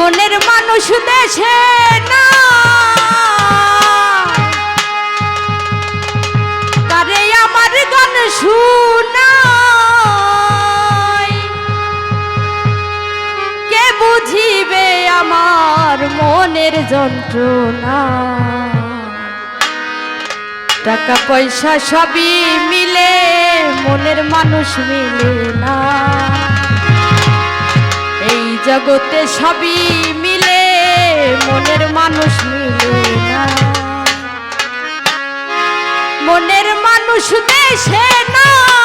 মনের মানুষ দেশে না। তারে আমার গান শুনাই। কে বুঝিবে আমার মনের যন্ত্রণা? টাকা পয়সা সবই মিলে, মনের মানুষ মিলে না। জগতে সবই মিলে মনের মানুষ মিলে না। মনের মানুষ দেশে নাই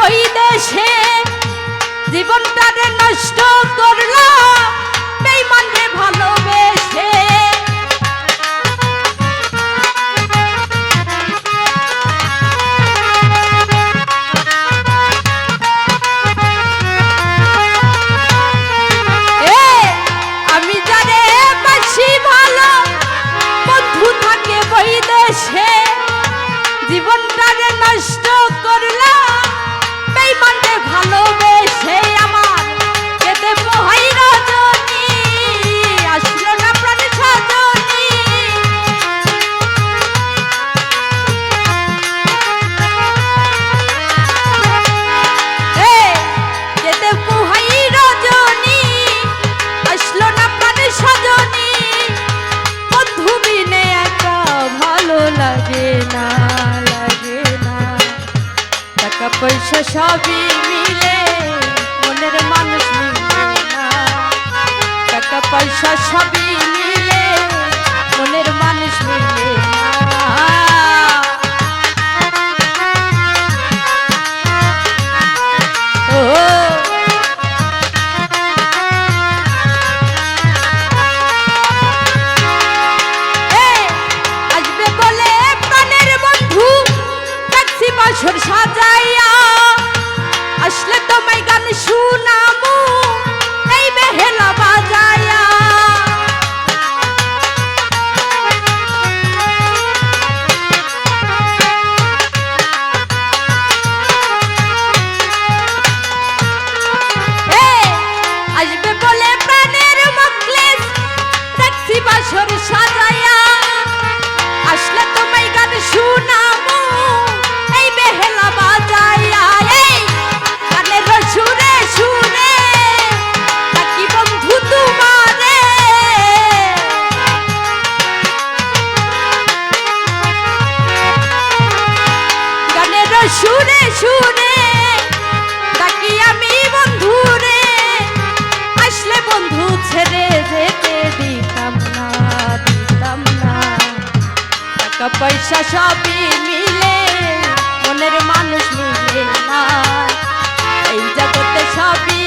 বই দেশে জীবনটারে নষ্ট করল বেইমানে ভালোবেসে পয়সা সবই মিলে মনের মানুষ টাকা পয়সা সবই বাসর সাজাইয়া আসলে তোমায় গান শুনামু এই বেহেলা বাজায়া সুরে সুরে ডাকি আমি বন্ধুরে। আসলে বন্ধু ছেড়ে যেতে দিতাম না দিতাম না। টাকা পয়সা সবই মিলে, মনের মানুষ মিলে না। এই জগতে সবই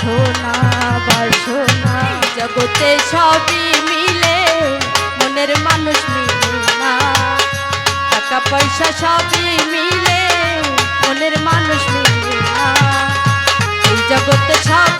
বাসনা বাসনা জগতে সবই মিলে, মনের মানুষ মিলে না। টাকা, পয়সা সবই মিলে, মনের মানুষ মিলে না। এই জগতে সব